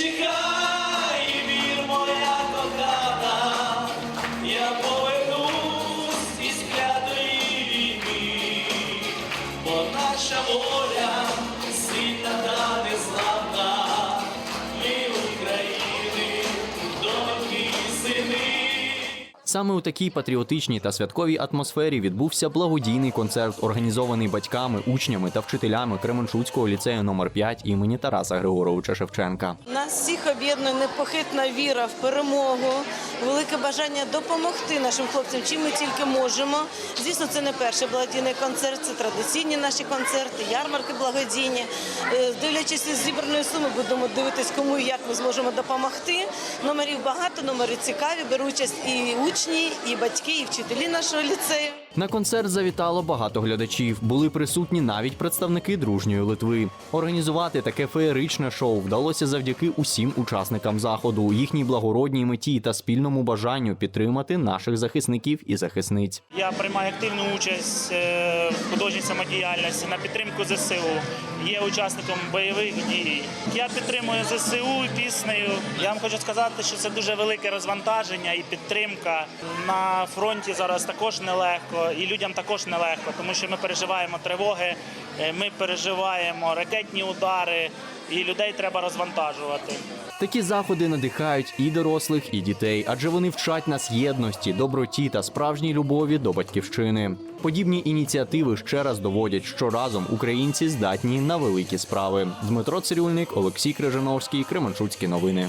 чекай, вір, моя кохана, я повернусь із клятої війни, бо наша воля Саме у такій патріотичній та святковій атмосфері відбувся благодійний концерт, організований батьками, учнями та вчителями Кременчуцького ліцею номер 5 імені Тараса Григоровича Шевченка. Нас всіх об'єднує непохитна віра в перемогу, велике бажання допомогти нашим хлопцям, чим ми тільки можемо. Звісно, це не перший благодійний концерт, це традиційні наші концерти, ярмарки благодійні. Е, Дивлячись із зібраної суми, будемо дивитись, кому і як ми зможемо допомогти. Номерів багато, номери цікаві. Беруть участь і учні, і батьки, і вчителі нашого ліцею. На концерт завітало багато глядачів. Були присутні навіть представники дружньої Литви. Організувати таке феєричне шоу вдалося завдяки усім учасникам заходу, їхній благородній меті та спільному бажанню підтримати наших захисників і захисниць. Я приймаю активну участь е, в художній самодіяльності на підтримку ЗСУ. Є учасником бойових дій. Я підтримую ЗСУ піснею. Я вам хочу сказати, що це дуже велике розвантаження і підтримка. На фронті зараз також нелегко, і людям також нелегко, тому що ми переживаємо тривоги, е, ми переживаємо ракетні удари, і людей треба розвантажувати. Такі заходи надихають і дорослих, і дітей, адже вони вчать нас єдності, доброті та справжній любові до батьківщини. Подібні ініціативи ще раз доводять, що разом українці здатні на великі справи. Дмитро Цирюльник, Олексій Крижановський, Кременчуцькі новини.